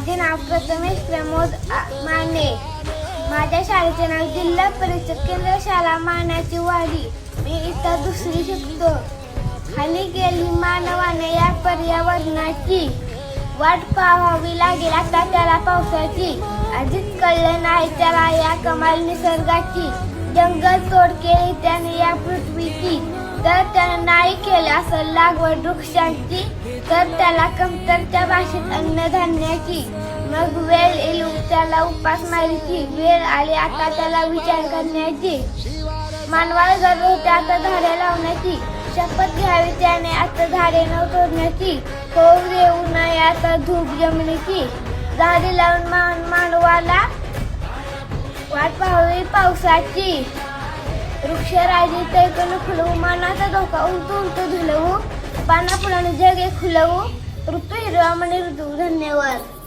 माझे नाव प्रथमेश प्रमोद माने. माझ्या शाळेचे नाव जिल्हा परिषद केंद्र शाळा मानाची वाडी. मी इथं दुसरी शिकतो. खाली गेली मानवाने या पर्यावरणाची. वाट पाहावी लागेल आता त्याला पावसाची. आधीच कळलं नाही त्याला या कमाल निसर्गाची. जंगल तोड केली त्याने या पृथ्वीची. तर त्यानं नाही केलं असं लागवड वृक्षांची तर त्याला कमतरच्या भाषेत अन्नधान्याची मग वेळ येईल त्याला उपास मारायची वेळ आली आता त्याला विचार करण्याची. मानवाला गरज होते आता झाडे लावण्याची. शपथ घ्यावी त्याने आता झाडे न तोडण्याची. होऊ देऊ नये आता धूप जमण्याची झाडे लावून मान मानवाला वाट पाहावी पावसाची. वृक्षराजी तैकन फुलवू मानाचा धोका उलटू उलटू धुलवू. पाना फुलाने जगे खुलवू. ऋतू हिरवा म्हणे ऋतू. धन्यवाद.